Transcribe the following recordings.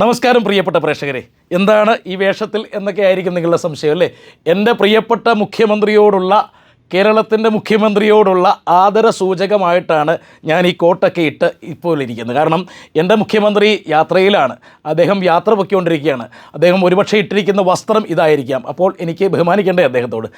നമസ്കാരം പ്രിയപ്പെട്ട പ്രേക്ഷകരെ. എന്താണ് ഈ വേഷത്തിൽ എന്നൊക്കെ ആയിരിക്കും നിങ്ങളുടെ സംശയം അല്ലേ? എന്റെ പ്രിയപ്പെട്ട മുഖ്യമന്ത്രിയോടുള്ള കേരളത്തിന്റെ മുഖ്യമന്ത്രിയോടുള്ള ആദര സൂചകമായിട്ടാണ് ഞാൻ ഈ കോട്ടൊക്കെ ഇട്ട് ഇപ്പോൾ ഇരിക്കുന്നത്. കാരണം എന്റെ മുഖ്യമന്ത്രി യാത്രയിലാണ്. അദ്ദേഹം യാത്ര പൊയ്ക്കൊണ്ടിരിക്കുകയാണ്. അദ്ദേഹം ഒരുപക്ഷെ ഇട്ടിരിക്കുന്ന വസ്ത്രം ഇതായിരിക്കാം. അപ്പോൾ എനിക്ക് ബഹുമാനിക്കേണ്ടേ അദ്ദേഹത്തോട്.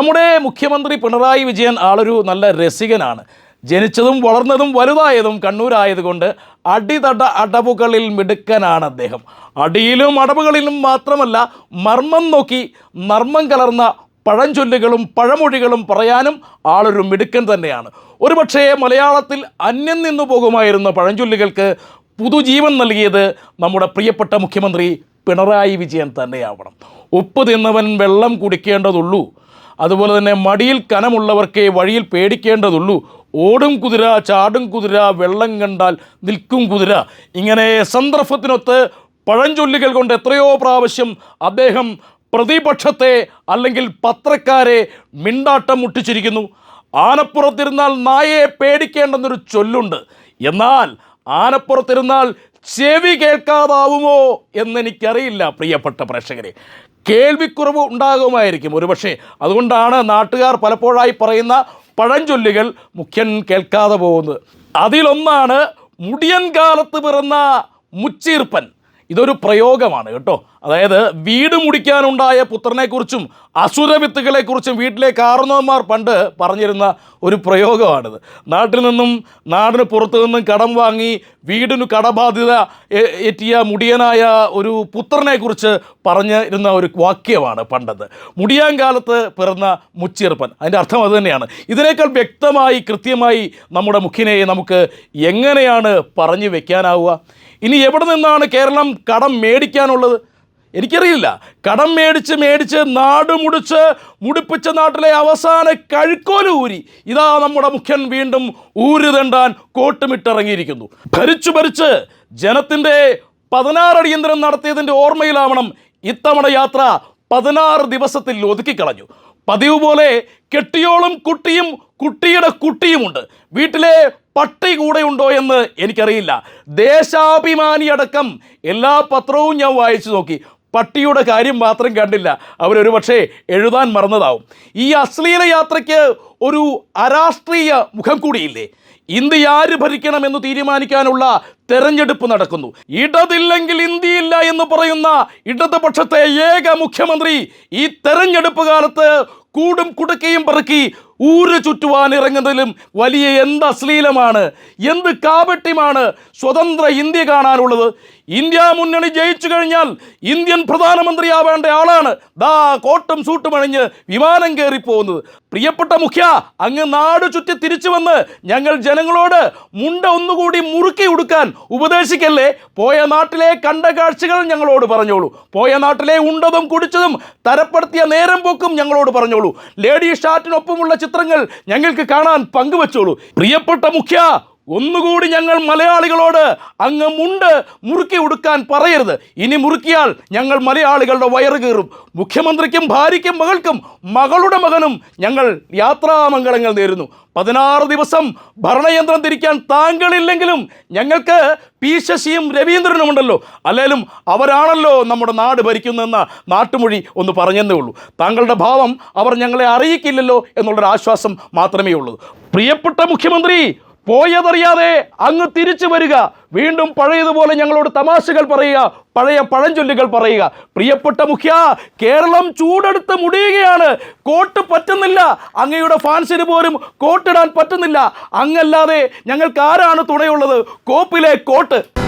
നമ്മുടെ മുഖ്യമന്ത്രി പിണറായി വിജയൻ ആളൊരു നല്ല രസികനാണ്. ജനിച്ചതും വളർന്നതും വലുതായതും കണ്ണൂരായതുകൊണ്ട് അടിതട അടവുകളിൽ മിടുക്കനാണ് അദ്ദേഹം. അടിയിലും അടവുകളിലും മാത്രമല്ല മർമ്മം നോക്കി മർമ്മം കലർന്ന പഴഞ്ചൊല്ലുകളും പഴമൊഴികളും പറയാനും ആളൊരു മിടുക്കൻ തന്നെയാണ്. ഒരുപക്ഷേ മലയാളത്തിൽ അന്യം നിന്നു പോകുമായിരുന്ന പഴഞ്ചൊല്ലുകൾക്ക് പുതുജീവൻ നൽകിയത് നമ്മുടെ പ്രിയപ്പെട്ട മുഖ്യമന്ത്രി പിണറായി വിജയൻ തന്നെയാവണം. ഉപ്പ് തിന്നവൻ വെള്ളം കുടിക്കേണ്ടതുള്ളൂ. അതുപോലെ തന്നെ മടിയിൽ കനമുള്ളവർക്കേ വഴിയിൽ പേടിക്കേണ്ടതുള്ളൂ. ഓടും കുതിര ചാടും കുതിര വെള്ളം കണ്ടാൽ നിൽക്കും കുതിര. ഇങ്ങനെ സന്ദർഭത്തിനൊത്ത് പഴഞ്ചൊല്ലുകൾ കൊണ്ട് എത്രയോ പ്രാവശ്യം അദ്ദേഹം പ്രതിപക്ഷത്തെ അല്ലെങ്കിൽ പത്രക്കാരെ മിണ്ടാട്ടം മുട്ടിച്ചിരിക്കുന്നു. ആനപ്പുറത്തിരുന്നാൽ നായയെ പേടിക്കേണ്ടെന്നൊരു ചൊല്ലുണ്ട്. എന്നാൽ ആനപ്പുറത്തിരുന്നാൽ ചെവി കേൾക്കാതാവുമോ എന്നെനിക്കറിയില്ല പ്രിയപ്പെട്ട പ്രേക്ഷകരെ. കേൾവിക്കുറവ് ഉണ്ടാകുമായിരിക്കും ഒരുപക്ഷെ. അതുകൊണ്ടാണ് നാട്ടുകാർ പലപ്പോഴായി പറയുന്ന പഴഞ്ചൊല്ലുകൾ മുഖ്യൻ കേൾക്കാതെ പോകുന്നത്. അതിലൊന്നാണ് മുടിയൻ കാലത്ത് പിറന്ന മുച്ചീർപ്പൻ. ഇതൊരു പ്രയോഗമാണ് കേട്ടോ. അതായത് വീട് മുടിക്കാനുണ്ടായ പുത്രനെക്കുറിച്ചും അസുരവിത്തുകളെക്കുറിച്ചും വീട്ടിലെ കാർന്നവന്മാർ പണ്ട് പറഞ്ഞിരുന്ന ഒരു പ്രയോഗമാണിത്. നാട്ടിൽ നിന്നും നാടിന് പുറത്തു നിന്നും കടം വാങ്ങി വീടിന് കടബാധ്യത എറ്റിയ മുടിയനായ ഒരു പുത്രനെക്കുറിച്ച് പറഞ്ഞിരുന്ന ഒരു വാക്യമാണ് പണ്ടത്. മുടിയാൻ കാലത്ത് പിറന്ന മുച്ചീർപ്പൻ അതിന്റെ അർത്ഥം അതുതന്നെയാണ് ഇതിനേക്കാൾ വ്യക്തമായി കൃത്യമായി നമ്മുടെ മുഖ്യനെ നമുക്ക് എങ്ങനെയാണ് പറഞ്ഞു വയ്ക്കാനാവുക ഇനി എവിടെ നിന്നാണ് കേരളം കടം മേടിക്കാനുള്ളത്? എനിക്കറിയില്ല. കടം മേടിച്ച് മേടിച്ച് നാട് മുടിച്ച് മുടിപ്പിച്ച നാട്ടിലെ അവസാന കഴുക്കോൽ ഊരി ഇതാ നമ്മുടെ മുഖ്യൻ വീണ്ടും ഊര് തെണ്ടാൻ കോട്ടുമിട്ടിറങ്ങിയിരിക്കുന്നു. ഭരിച്ചു ഭരിച്ച് ജനത്തിന്റെ പതിനാറ് അടിയന്തരം നടത്തിയതിന്റെ ഓർമ്മയിലാവണം ഇത്തവണ യാത്ര പതിനാറ് ദിവസത്തിൽ ഒതുക്കിക്കളഞ്ഞു പതിവ് പോലെ കെട്ടിയോളും കുട്ടിയും കുട്ടിയുടെ കുട്ടിയുമുണ്ട്. വീട്ടിലെ പട്ടി ഉണ്ടോ എന്ന് എനിക്കറിയില്ല. ദേശാഭിമാനിയടക്കം എല്ലാ പത്രവും ഞാൻ വായിച്ചു നോക്കി. പട്ടിയുടെ കാര്യം മാത്രം കണ്ടില്ല. അവരൊരു പക്ഷേ എഴുതാൻ മറന്നതാവും. ഈ അശ്ലീല യാത്രയ്ക്ക് ഒരു അരാഷ്ട്രീയ മുഖം കൂടിയില്ലേ? ഇന്ത്യ ആര് ഭരിക്കണമെന്ന് തീരുമാനിക്കാനുള്ള തെരഞ്ഞെടുപ്പ് നടക്കുന്നു. ഇടതില്ലെങ്കിൽ ഇന്ത്യയില്ല എന്ന് പറയുന്ന ഇടതുപക്ഷത്തെ ഏക മുഖ്യമന്ത്രി ഈ തെരഞ്ഞെടുപ്പ് കാലത്ത് കൂടും കുടുക്കയും പെറുക്കി ഊര് ചുറ്റുവാൻ ഇറങ്ങുന്നതിലും വലിയ എന്ത് അശ്ലീലമാണ് എന്ത് കാപട്യമാണ് സ്വതന്ത്ര ഇന്ത്യ കാണാനുള്ളത്. ഇന്ത്യ മുന്നണി ജയിച്ചു കഴിഞ്ഞാൽ ഇന്ത്യൻ പ്രധാനമന്ത്രിയാവേണ്ട ആളാണ്. ദാ കോട്ടും സൂട്ടും അണിഞ്ഞ് വിമാനം കയറി പോകുന്നത് പ്രിയപ്പെട്ട മുഖ്യ അങ്ങ് നാട് ചുറ്റി തിരിച്ചു വന്ന് ഞങ്ങൾ ജനങ്ങളോട് മുണ്ട ഒന്നുകൂടി മുറുക്കി ഉടുക്കാൻ ഉപദേശിക്കല്ലേ? പോയ നാട്ടിലെ കണ്ട കാഴ്ചകൾ ഞങ്ങളോട് പറഞ്ഞോളൂ. പോയ നാട്ടിലെ ഉണ്ടതും കുടിച്ചതും തരപ്പെടുത്തിയ നേരം പോക്കും ഞങ്ങളോട് പറഞ്ഞോളൂ. ലേഡി ഷാറ്റിനൊപ്പമുള്ള ചിത്രങ്ങൾ ഞങ്ങൾക്ക് കാണാൻ പങ്കുവച്ചോളൂ. പ്രിയപ്പെട്ട മുഖ്യ ഒന്നുകൂടി ഞങ്ങൾ മലയാളികളോട് അങ്ങ് മുണ്ട് മുറുക്കി ഉടുക്കാൻ പറയരുത്. ഇനി മുറുക്കിയാൽ ഞങ്ങൾ മലയാളികളുടെ വയറ് കീറും. മുഖ്യമന്ത്രിക്കും ഭാര്യയ്ക്കും മകൾക്കും മകളുടെ മകനും ഞങ്ങൾ യാത്രാമംഗളങ്ങൾ നേരുന്നു. പതിനാറ് ദിവസം ഭരണയന്ത്രം തിരിക്കാൻ താങ്കളില്ലെങ്കിലും ഞങ്ങൾക്ക് പി ശശിയും രവീന്ദ്രനും ഉണ്ടല്ലോ. അല്ലേലും അവരാണല്ലോ നമ്മുടെ നാട് ഭരിക്കുന്നതെന്ന നാട്ടുമൊഴി ഒന്ന് പറഞ്ഞെന്നേ ഉള്ളൂ. താങ്കളുടെ ഭാവം അവർ ഞങ്ങളെ അറിയിക്കില്ലല്ലോ എന്നുള്ളൊരു ആശ്വാസം മാത്രമേ ഉള്ളൂ. പ്രിയപ്പെട്ട മുഖ്യമന്ത്രി പോയതറിയാതെ അങ്ങ് തിരിച്ചു വരിക. വീണ്ടും പഴയതുപോലെ ഞങ്ങളോട് തമാശകൾ പറയുക പഴയ പഴഞ്ചൊല്ലുകൾ പറയുക. പ്രിയപ്പെട്ട മുഖ്യ കേരളം ചൂടെടുത്ത് മുടിയുകയാണ്. കോട്ട് പറ്റുന്നില്ല. അങ്ങയുടെ ഫാൻസിന് പോലും കോട്ടിടാൻ പറ്റുന്നില്ല. അങ്ങല്ലാതെ ഞങ്ങൾക്ക് ആരാണ് തുണയുള്ളത്? കോപ്പിലെ കോട്ട്.